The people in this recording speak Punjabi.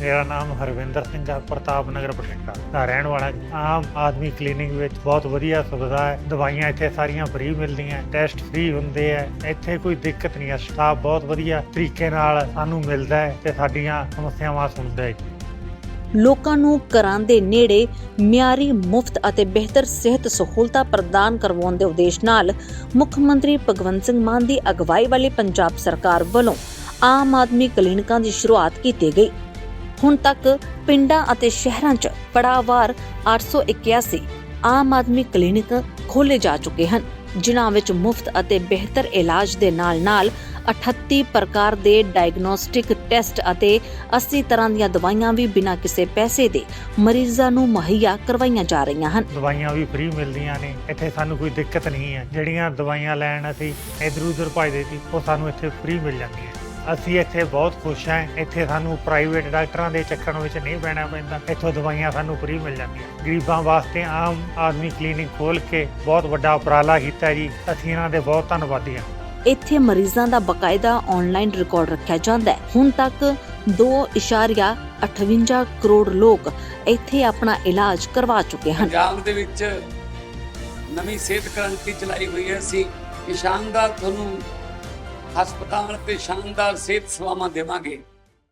ਮੇਰਾ ਨਾਮ ਹਰਵਿੰਦਰ ਸਿੰਘ ਹੈ ਪ੍ਰਤਾਪ ਨਗਰ ਬਠਿੰਡਾ। ਦਾ ਰਹਿਣ ਵਾਲਾ ਆਮ ਆਦਮੀ ਕਲੀਨਿਕ ਵਿੱਚ ਬਹੁਤ ਵਧੀਆ ਸੁਵਿਧਾ ਹੈ। ਦਵਾਈਆਂ ਇੱਥੇ ਸਾਰੀਆਂ ਫ੍ਰੀ ਮਿਲਦੀਆਂ ਟੈਸਟ ਫ੍ਰੀ ਹੁੰਦੇ ਹੈ ਇੱਥੇ ਕੋਈ ਦਿੱਕਤ ਨਹੀਂ ਹੈ ਸਟਾਫ ਬਹੁਤ ਵਧੀਆ ਤਰੀਕੇ ਨਾਲ ਸਾਨੂੰ ਮਿਲਦਾ ਹੈ ਤੇ ਸਾਡੀਆਂ ਸਮੱਸਿਆਵਾਂ ਸੁਣਦਾ ਹੈ ਲੋਕਾਂ ਨੂੰ ਘਰਾਂ ਦੇ ਨੇੜੇ ਮਿਆਰੀ ਮੁਫਤ ਅਤੇ ਬਿਹਤਰ ਸਿਹਤ ਸਹੂਲਤਾਂ ਪ੍ਰਦਾਨ ਕਰਵਾਉਣ ਦੇ ਉਦੇਸ਼ ਨਾਲ ਮੁੱਖ ਮੰਤਰੀ ਭਗਵੰਤ ਸਿੰਘ ਮਾਨ ਦੀ ਅਗਵਾਈ ਵਾਲੀ ਪੰਜਾਬ ਸਰਕਾਰ ਵੱਲੋਂ ਆਮ ਆਦਮੀ ਕਲੀਨਿਕਾਂ ਦੀ ਸ਼ੁਰੂਆਤ ਕੀਤੀ ਗਈ। ਹੁਣ ਤੱਕ ਪਿੰਡਾਂ ਅਤੇ ਸ਼ਹਿਰਾਂ 'ਚ ਪੜਾਵਾਰ 881 ਆਮ ਆਦਮੀ ਕਲੀਨਿਕ ਖੋਲੇ ਜਾ ਚੁੱਕੇ ਹਨ, ਜਿਨ੍ਹਾਂ ਵਿੱਚ ਮੁਫਤ ਅਤੇ ਬਿਹਤਰ ਇਲਾਜ ਦੇ ਨਾਲ-ਨਾਲ 38 ਪ੍ਰਕਾਰ ਦੇ ਡਾਇਗਨੋਸਟਿਕ ਟੈਸਟ ਅਤੇ 80 ਤਰ੍ਹਾਂ ਦੀਆਂ ਦਵਾਈਆਂ ਵੀ ਬਿਨਾਂ ਕਿਸੇ ਪੈਸੇ ਦੇ ਮਰੀਜ਼ਾਂ ਨੂੰ ਮੁਹੱਈਆ ਕਰਵਾਈਆਂ ਜਾ ਰਹੀਆਂ ਹਨ। ਦਵਾਈਆਂ ਵੀ ਫ੍ਰੀ ਮਿਲਦੀਆਂ ਨੇ। ਇੱਥੇ ਸਾਨੂੰ ਕੋਈ ਦਿੱਕਤ ਨਹੀਂ ਹੈ। ਜਿਹੜੀਆਂ ਦਵਾਈਆਂ ਲੈਣ ਅਸੀਂ ਇਧਰ ਉਧਰ ਭਜਦੇ ਸੀ, ਉਹ ਸਾਨੂੰ ਇੱਥੇ ਫ੍ਰੀ ਮਿਲ ਜਾਂਦੀਆਂ ਅਸੀਂ ਇੱਥੇ ਬਹੁਤ ਖੁਸ਼ ਹਾਂ। ਇੱਥੇ ਸਾਨੂੰ ਪ੍ਰਾਈਵੇਟ ਡਾਕਟਰਾਂ ਦੇ ਚੱਕਰਾਂ ਵਿੱਚ ਨਹੀਂ ਪੈਣਾ ਪੈਂਦਾ। ਇੱਥੋਂ ਦਵਾਈਆਂ ਸਾਨੂੰ ਫ੍ਰੀ ਮਿਲ ਜਾਂਦੀਆਂ। ਗਰੀਬਾਂ ਵਾਸਤੇ ਆਮ ਆਦਮੀ ਕਲੀਨਿਕ ਖੋਲ ਕੇ ਬਹੁਤ ਵੱਡਾ ਉਪਰਾਲਾ ਕੀਤਾ ਜੀ। ਅਸੀਂ ਇਹਨਾਂ ਦੇ ਬਹੁਤ ਧੰਨਵਾਦੀ ਹਾਂ। ਇੱਥੇ ਮਰੀਜ਼ਾਂ ਦਾ ਬਕਾਇਦਾ ਆਨਲਾਈਨ ਰਿਕਾਰਡ ਰੱਖਿਆ ਜਾਂਦਾ ਹੈ। ਹੁਣ ਤੱਕ 2.58 ਕਰੋੜ ਲੋਕ ਇੱਥੇ ਆਪਣਾ ਇਲਾਜ ਕਰਵਾ ਚੁੱਕੇ ਹਨ। ਪੰਜਾਬ ਦੇ ਵਿੱਚ ਨਵੀਂ ਸਿਹਤ ਕ੍ਰਾਂਤੀ ਚਲਾਈ ਹੋਈ ਹੈ। ਅਸੀਂ ਇਹ ਸ਼ਾਨਦਾਰ ਤੁਹਾਨੂੰ ਹਸਪਤਾਲ ਤੇ ਸ਼ਾਨਦਾਰ ਸਿਹਤ ਸੇਵਾਵਾਂ ਦੇਵਾਂਗੇ।